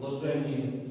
блаженні.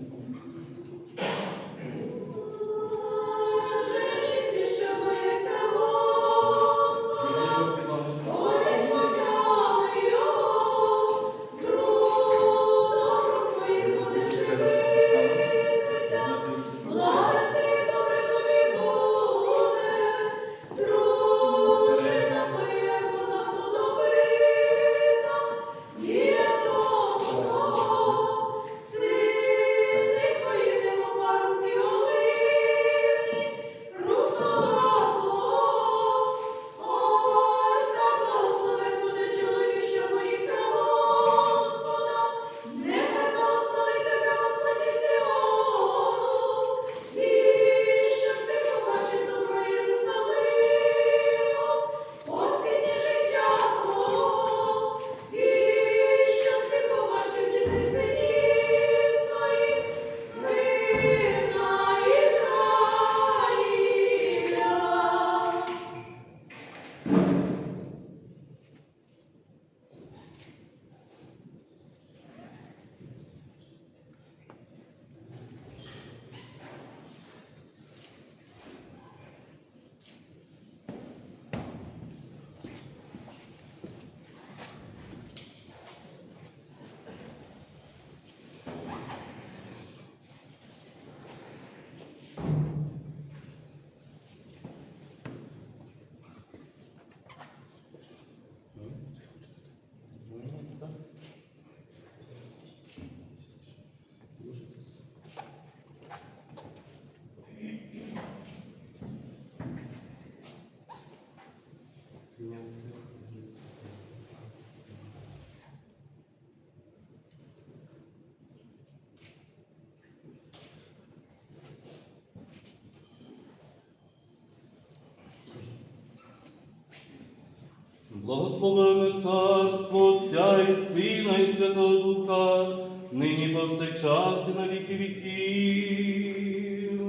Благословенне царство Отця і Сина, і Святого Духа, нині повсякчас і на віки віків.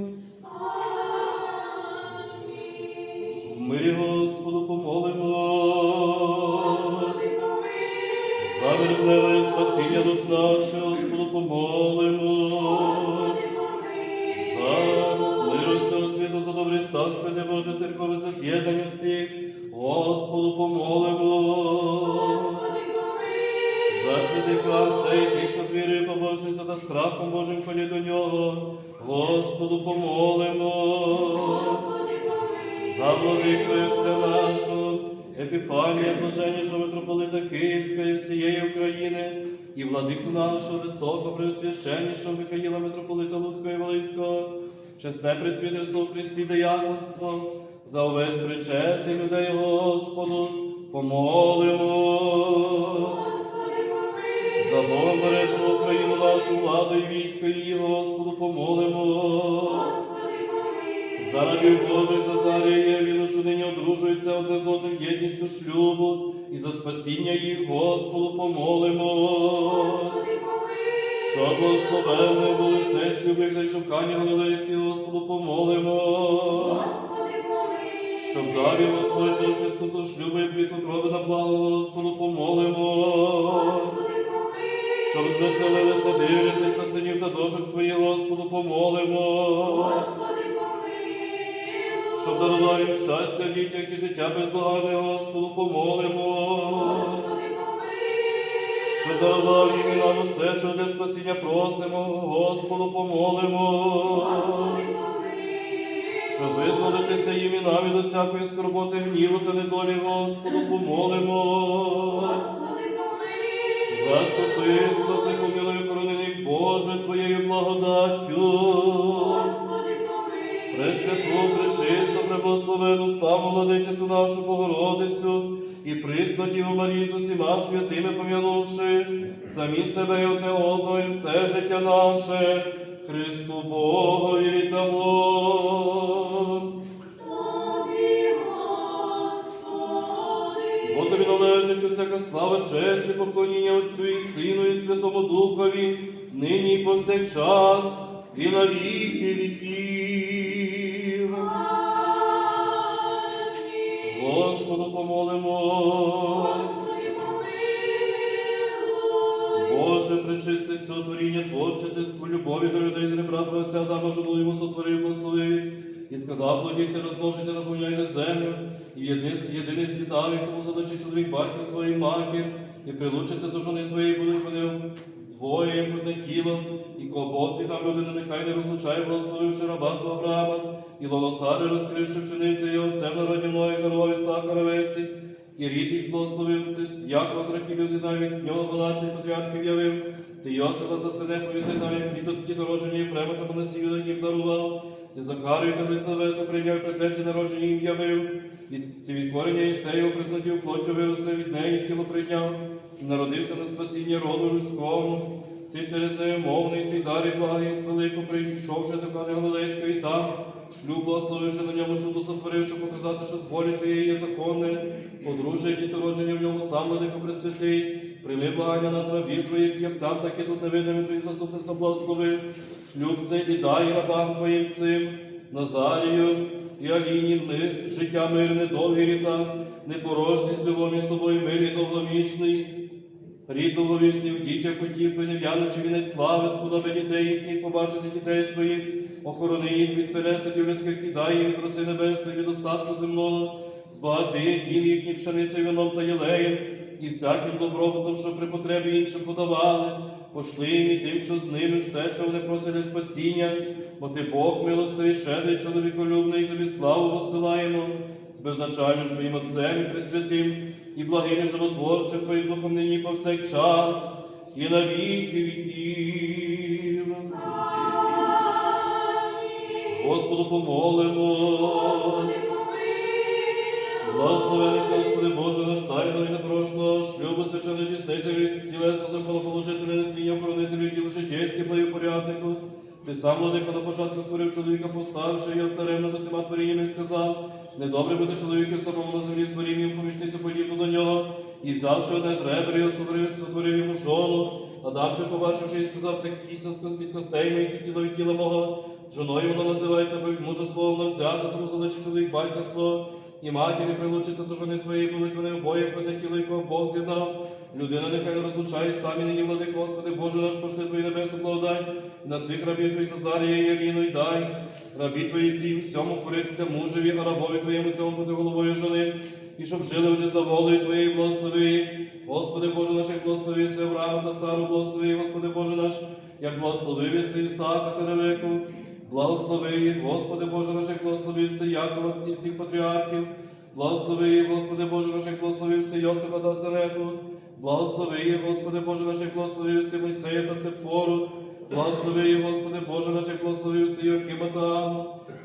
В мирі Господу помолимо. Господи. За верхневе спасіння душ наших, Господу помолимо. За мир всього світу, за добрий стан, святе Боже, церкове за чесне присвітерство у Христі дияконство, за увесь причетний людей Господу, помолимо. За Богом бережемо Україну, нашу владу і військо її, Господу, помолимо. За рабів Божих Назарія і Євіну, що нині одружуються одне з одним єдністю шлюбу, і за спасіння їх, Господу, помолимо. Що благословенне були це шлюб, як на шукання Галилейське, Господу, помолимо. Господи, помилуй. Щоб їм Господь до чистоту шлюбу і плід утроби на благо, Господу, помолимо. Господи, помилуй. Щоб звеселилися, дивлячись на синів та дочок своїх, Господу, помолимо. Господи, помилуй. Щоб дарував їм щастя дітях і життя бездоганне, Господу, помолимо. Господи, Щоб дарував їм нам усе, що для спасіння просимо, Господу, помолимо. Щоб визволитися їм і нам від усякої скорботи, гніву та недолі, Господу, помолимо. Заступи, спаси, помилуй, хорони них, Боже, Твоєю благодаттю. Пресвяту, пречисту, преблагословену, славу владичицю нашу Богородицю і присну Діву Марію з усіма святими пом'янувши, самі себе і одне одного, і все життя наше, Христу Богові віддамо. Тобі, Господи. Бо тобі належить усяка слава, честь і поклоніння Отцю і Сину, і Святому Духові, нині і повсякчас, і на віки віків. Господу помолимо. Господи. Боже, пречисти все творіння творчительство, любові до людей з ребра Отця Адама, жону йому сотворив, благословив. І сказав, плодіться, розмножуйте, наповняйте землю, і єдиний, з'їдав, тому задачі чоловік батька своїй матір, і прилучиться до жони своєї, будуть вони двоє, як одне тіло, і кого Бог з'єднав людину, нехай не розлучає, благословивши раба твого Авраама, і лолосари, розкривши пшеницю його отцем народі мною, дарував Ісака Равеці, і рід їх благословив, ти з Якова з Рахілю від нього 12 патріархів явив, ти Йосифа за Синефою з'єднав, як літо дітородження Єфрема та Моносію їм дарував, ти Захарію та Елисавету прийняв предтечі народження їм явив, від, ти від корення Ісеєва признатів плоттю виросте від неї тіло прийняв, народився на спасіння роду людському. Ти через неумовний твій дар і благість велику прийшовши до Кани Галилейської там, шлюб благословивши на ньому чудо сотворивши, показати, що з волі твоєї є законне, подружжя і дітородження в ньому сам владико пресвятий, прийми благання нас рабів твоїх, як там, так і тут невидимі твої заступництво благословив, шлюб цей і дай рабам твоїм цим, Назарію і Аліні, життя мирне, довгі літа, непорожність, любов між собою, мир і довговічний, Рід довговічний в дітях хотів, нев'яночи вінець слави, сподоби дітей їхніх, побачити дітей своїх, охорони їх від пересудів людських і дай їм від роси небесної, від остатку земного, збагати дім їхніх пшеницею, вином та єлеєм, і всяким добробутом, що при потребі іншим подавали, пошли їм і тим, що з ними все, що вони просили спасіння, бо ти Бог милостивий, щедрий, чоловіколюбний, тобі славу посилаємо, з безначальним Твоїм Отцем і Пресвятим, і благим животворчим Твоїм Духом нині повсякчас, і на віки віків. Господу помолимо. Господи. Благословенися, Господи Боже, наш тайно і непрошного шлюбу священної дійснителі, тілесно законоположителі, тління охоронителю, тіло життєйське, благопоряднику. Ти сам, владико, на початку створив чоловіка, поставивши його царем над усіма творіннями, і сказав, недобре буде чоловіку самому на землі створіння, йому помічницю подібну до нього, і взявши одне з ребер, сотворив йому жону, Адамши, побачивши, і сказав, це кісно від костей моїх тіло від тіла мого. Жоною вона називається, бо від мужа свого вона взята, тому залишить чоловік батька свого, і матері прилучиться до жони своєї, будуть вони обоє одне тіло, якого Бог з'єднав. Людина нехай не розлучає самі нині владико, Господи, Боже наш, пошли Твої небесну благодать, на цих рабів Твоїх Назарія і Аліну й дай. Рабі Твої ці всьому коритися мужеві, а рабові Твоєму цьому бути головою жони, і щоб жили вони за волею Твоєю благослови. Господи Боже наш, як благословився Авраама та Сару, благослови, Господи Боже наш, як благословився Ісаака та Ревеку. Благослови їх, Господи Боже наш, як благословився Якова і всіх патріархів. Благослови їх, Господи Боже наш, як благословився Йосипа та Сенефу. Благослови їх, Господи Боже наш, як благословився Мойсея та Цепфору. Благослови їх, Господи Боже наш, як благословився Йокима та Анну.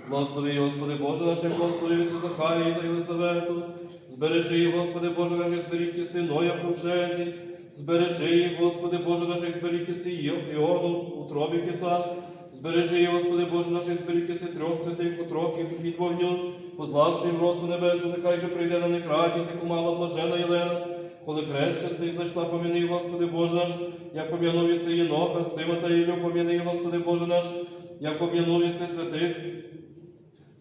Благослови їх, Господи Боже наш, як благословився Захарії та Єлисавету. Збережи їх, Господи Боже наш, як зберіг єси Ноя в ковчезі. Збережи їх, Господи Боже наш, як зберіг єси Іону у тробі кита. Збережи, її, Господи Боже наш, як зберіг єси трьох святих отроків від вогню, позлавши їм росу небесну, нехай же прийде на них радість, яку мала блажена Єлена. Коли хрест частий знайшла, поміни, Господи Боже наш, як пом'янув єси Єноха, Сима та Ілю, поміни, Господи Боже наш, як пом'янув єси святих.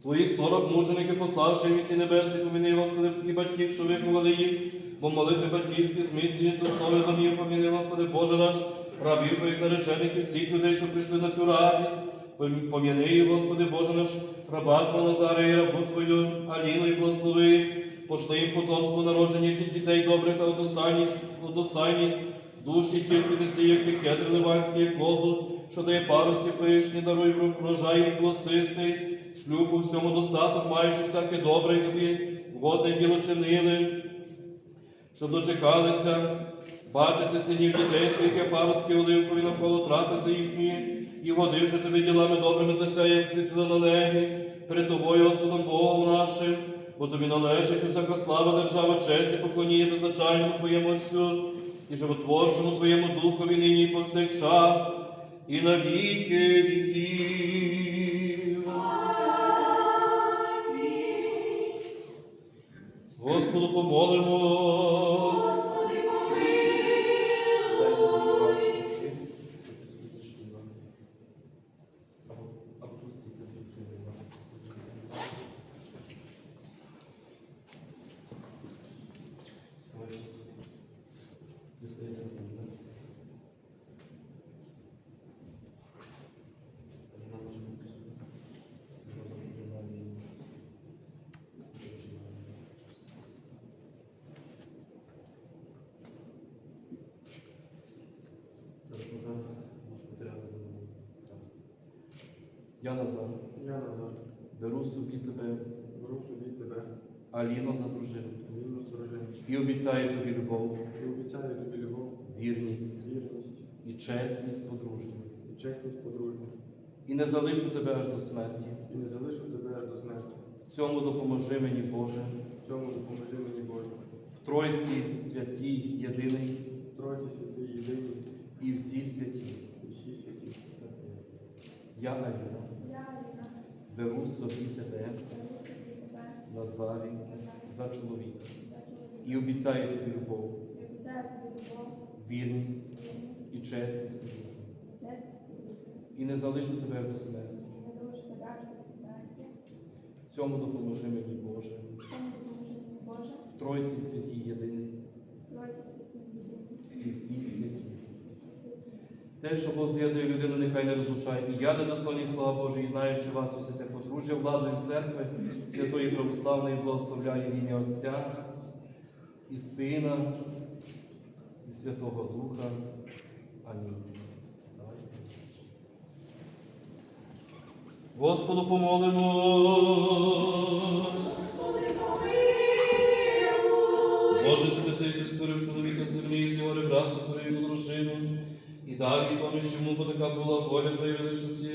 Твоїх сорок мужеників, пославши віці небесні, поміни, Господи, і батьків, що виховали їх, бо молитви батьківські, змістені то основи домів, поміни, Господи Боже наш, рабів Твоїх наречених і всіх людей, що прийшли на цю радість. Пом- Пом'яни, Господи Боже наш, раба Твого Назара і рабу Твою, Аліну і благослови, пошли їм потомство народження дітей добрих та одностайність, одностайність, душі тільки неси, як і кедр ливанський, як лозу, що дає парусі пишні, даруй врожай голосистий, шлюб у всьому достаток, маючи всяке добре, тобі вгодне діло чинили, щоб дочекалися, бачити синів дітей своїх, паростки оливкові навколо трапези їхньої, і вгодивши тобі ділами добрими засяє, як світло на небі, перед тобою, Господом Богом нашим, бо тобі належить усяка слава, держава, честь і поклоніє беззначальному Твоєму Отцю, і животворчому Твоєму Духові нині і повсякчас, і на віки віків. Господу помолимось. Господи, помилуй. Я Назар, Я Назар, беру собі тебе, беру собі тебе, Аліно за дружину, вільну сторожину, і обіцяю тобі любов, і обіцяю тобі любов, вірність. Вірність. І чесність подружню. і чесність подружню, І не залишу тебе аж до смерті. і не залишу тебе аж до смерті. В цьому допоможи мені, Боже, В цьому допоможи мені Боже. в Тройці святій єдиний. В Тройці святий єдині і всі святі. і всі святі. Я Аліна, беру собі тебе, собі Назарі, за чоловіка. І обіцяю тобі любов, вірність і чесність і не залишу тебе до смерті. В цьому допоможи мені Боже, в Тройці святій єдиний Тройці святі єдині, і всі святі. всі святі. Те, що Бог з'єднує людину, нехай не розлучає. І я, недостойний слава Божа, єднаючи вас у святе подружжя, владою церкви, святої православної, благословляю в ім'я Отця і Сина, і Святого Духа. Амінь. Господу помолимось. Боже святий, ти створив чоловіка землі, з його ребра сотворив дружину, і дав їй поміж йому, бо така була воля Твоєї величності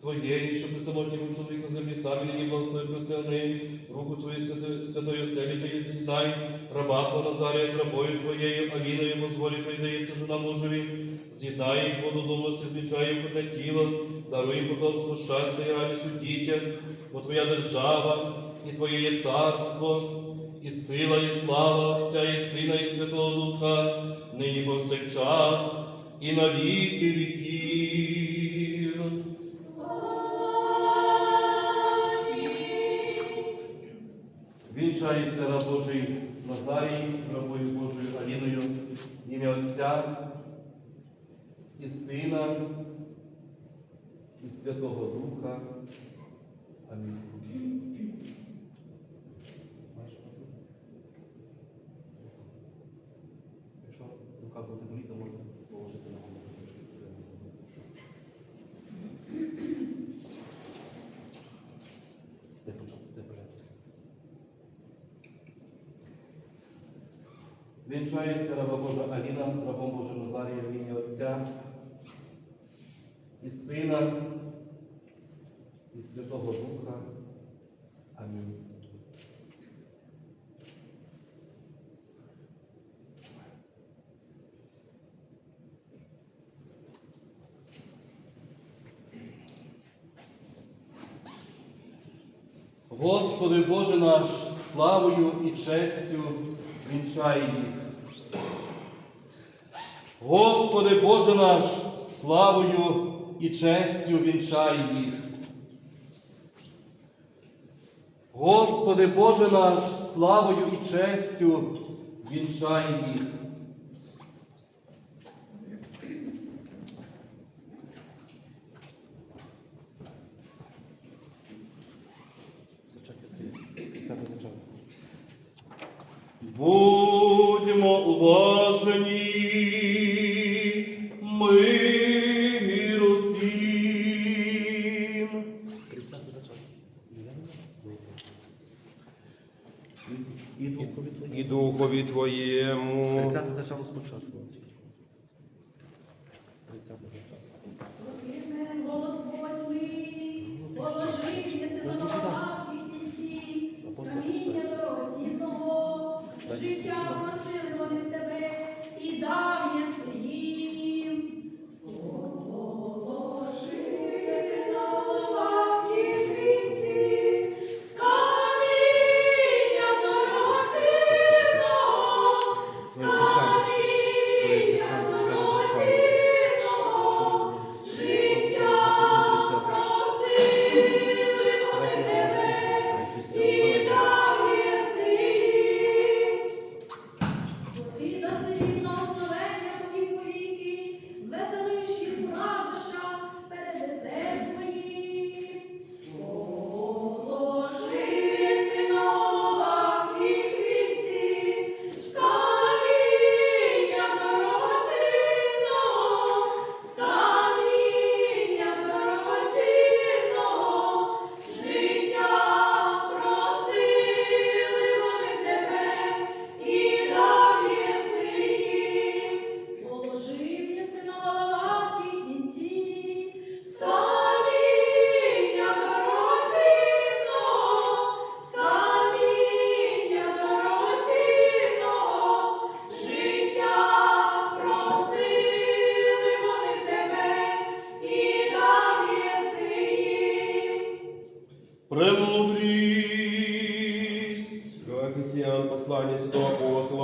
Твоєї, щоб ти самотній був чоловік на землі, сам нині благослови присягни, руку Твою святої оселі Твої з'єднай, раба Твого Назарія з рабою Твоєю, Аліною, бо з волі Твої дається жена мужеві, з'єднай їх воду дому, змічає їх тіло, даруй їм потомство, щастя і радість у дітях, бо Твоя держава і Твоє є царство, і сила, і слава Отця, і Сина, і Святого Духа, нині повсякчас, і на віки віків. Вінчається раб Божий Назарій, рабою Божою Аліною, ім'я Отця і Сина, і Святого Духа. Амінь. Вінчається раба Божа Аліна з рабом Божим Назарія в Отця і Сина, і Святого Духа. Амінь. Господи Боже наш, славою і честю вінчай їх. Господи Боже наш, славою і честю вінчай їх. Господи Боже наш, славою і честю вінчай їх. Будьмо уважені, духові твоєму. 30 зачало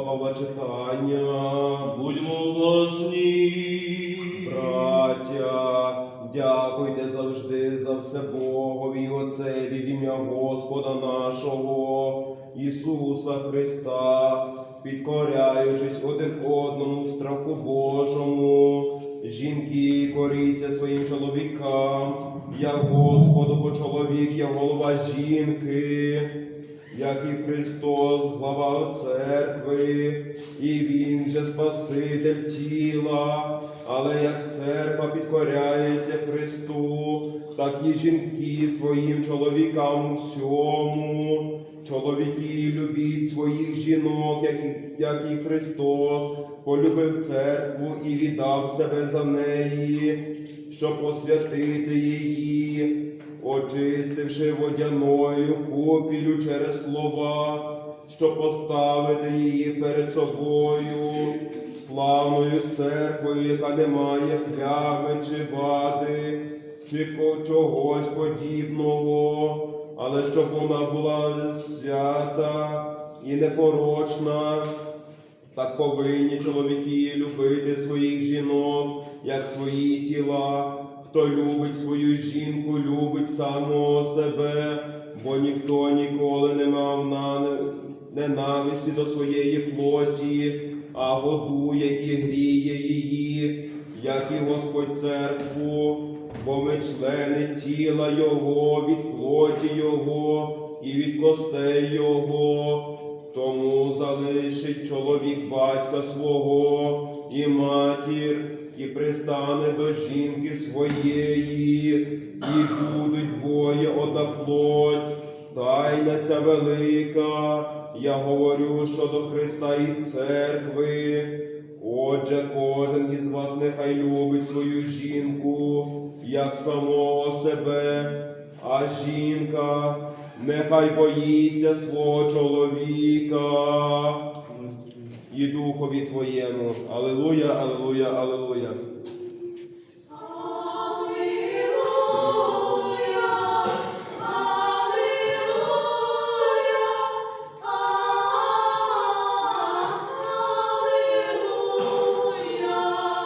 Павла читання. Будьмо уважні. Браття, дякуйте завжди за все Богові Отцеві в ім'я Господа нашого Ісуса Христа, підкоряючись один одному в страху Божому. Жінки коріться своїм чоловікам, як Господу, бо чоловік є голова жінки, як і Христос, глава церкви, і Він же Спаситель тіла. Але як церква підкоряється Христу, так і жінки своїм чоловікам у всьому. Чоловіки любіть своїх жінок, як і, як і Христос, полюбив церкву і віддав себе за неї, щоб освятити її, очистивши водяною купілю через слова, щоб поставити її перед собою, славною церквою, яка не має плями чи вади, чи чогось подібного, але щоб вона була свята і непорочна. Так повинні чоловіки любити своїх жінок, як свої тіла. Хто любить свою жінку, любить самого себе, бо ніхто ніколи не мав ненависті до своєї плоті, а годує і гріє її, як і Господь церкву, бо ми члени тіла Його, від плоті Його і від костей Його. Тому залишить чоловік батька свого і матір, і пристане до жінки своєї, і будуть двоє одна плоть. Тайна ця велика, я говорю щодо Христа і церкви. Отже, кожен із вас нехай любить свою жінку, як самого себе, а жінка нехай боїться свого чоловіка і духові твоєму. Алілуя, алілуя.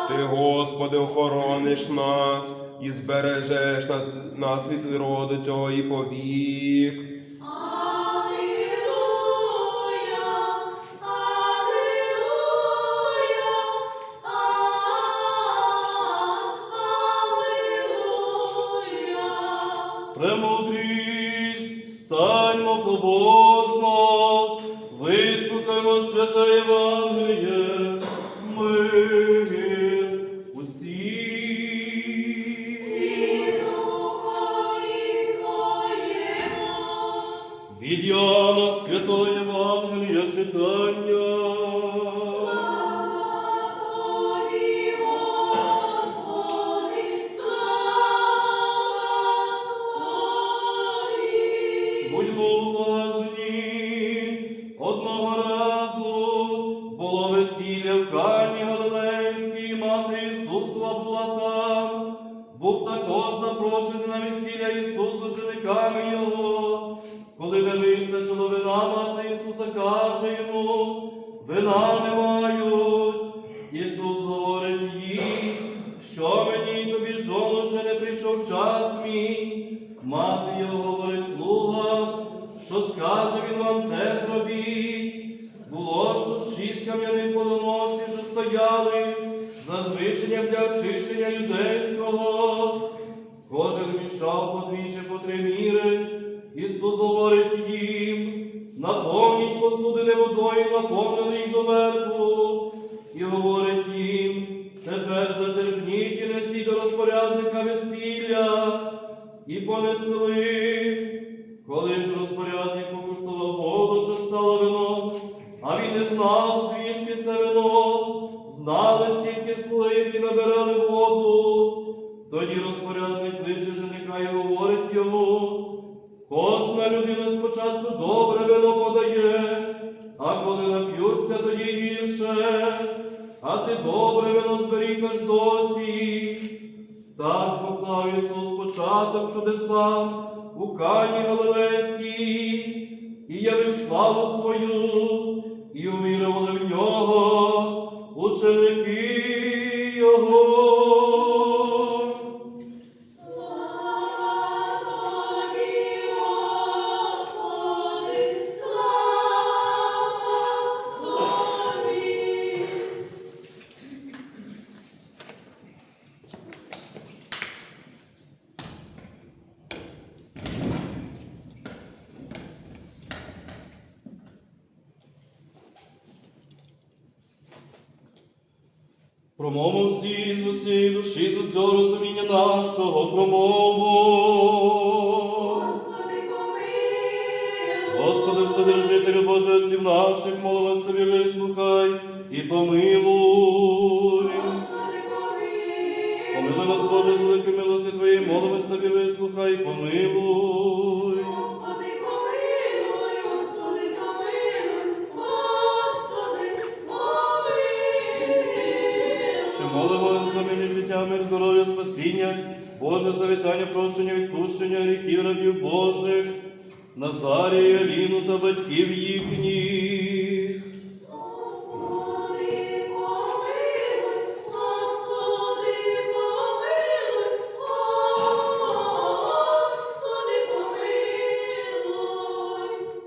Ти, Господи, охорониш нас і збережеш нас від роду цього і повік. Від святої Євангелія читання. Вина. Ісус говорить їй, що мені тобі жону ще не прийшов час мій. Мати його говорить слуга, що скаже він вам те зробіть. Було ж тут шість кам'яних водоносів, що стояли за звичаєм для очищення юдейського. Кожен вміщав по дві по три міри. Ісус говорить їм, наповніть посудини водою, наповнили їх доверху. І говорить їм, тепер зачерпніть і несіть до розпорядника весілля. І понесли. Коли ж розпорядник покуштував воду, що стало вино, а він не знав, звідки це вино, знали ж тільки слуги, які набирали воду. Тоді розпорядник кличе женика і говорить йому, кожна людина спочатку добре вино подає, а коли нап'ються, тоді гірше, а ти добре вино зберіг аж досі. Так поклав Ісус початок чудесам у Кані Галилейській і явив славу свою, і увірували в нього ученики Його. Розуміння нашого промову. Господи, помилуй. Господи, Вседержителю Боже отців наших, молимо собі вислухай і помилуй. Господи, помилуй. Помилуй нас, Боже, з великої милості Твоєї, молимо собі вислухай і помилуй. Життя, мир, здоров'я, спасіння, Боже, завітання, прощення, відпущення гріхів рабів Божих, Назарія, Ліну та батьків їхніх. Господи, помилуй, Господи, помилуй, Господи, помилуй.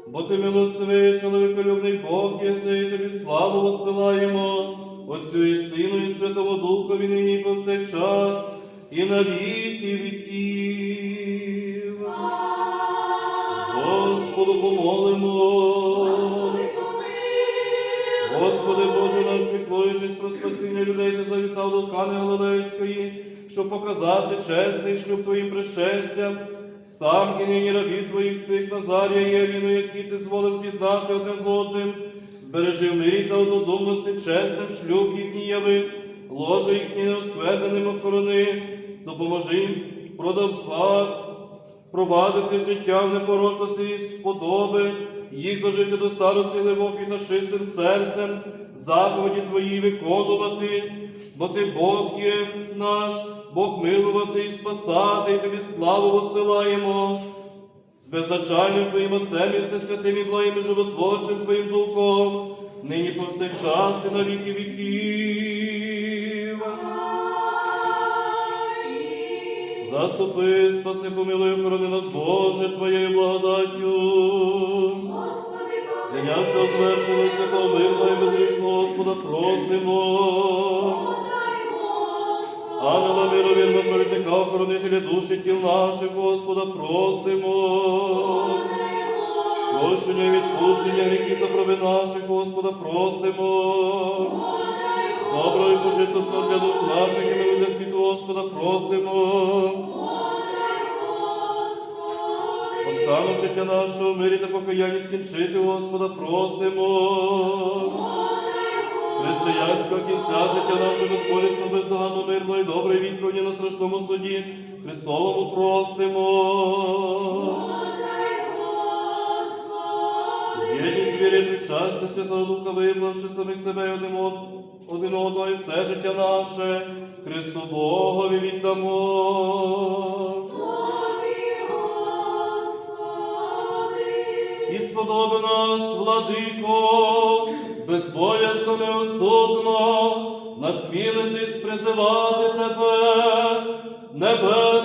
Бо ти милостивий, чоловіколюбний Бог, єси, тобі славу посилаємо, Отцю і Сину, і Святому Духові нині і повсякчас, і на віки віків. Господу помолимо. Господи. Господи Боже наш, піклуючись про спасіння людей, ти завітав до Кани Галилейської, щоб показати чесний шлюб Твоїм пришестям. Сам і нині рабів Твоїх цих Назарія і Аліну, які ти зволив з'єднати одне з одним, збережи мирі та однодумності чесним шлюб їхній яви, ложе їхнє неоскверненим охорони, допоможи їм провадити життя в непорочності і сподоби, їх дожити до старості глибокої та чистим серцем, заповіді Твої виконувати, бо Ти Бог є наш, Бог милувати і спасати, і Тобі славу посилаємо. З безначальним Твоїм Отцем і Всесвятим і благим і животворчим Твоїм Духом, нині повсякчас і на віки віків. Заступи, спаси, помилуй, охорони нас, Боже, Твоєю благодаттю. Дня все звершено, святого мирного безрічного Господа просимо. Ангела мировірно провідника, охоронителя душі тіл наших, Господа просимо. Прощення і відпущення гріхів та проби наших, Господа просимо. Доброго і пожитку для душ наших і миру для світу, Господа просимо. Останок життя нашого мирі та покаянні скінчити, Господа просимо. Християнського кінця життя нашого безболісно, бездоганно, мирно і добре відповіді на страшному суді. Христовому просимо. Єдність віри, причастя Святого Духа, виявивши самих себе і один, од- один одного і все життя наше, Христу Богові віддамо. Тобі, Господи. І сподоби нас, владико, безбоязно неосудно, насмілитись призивати тебе, небесного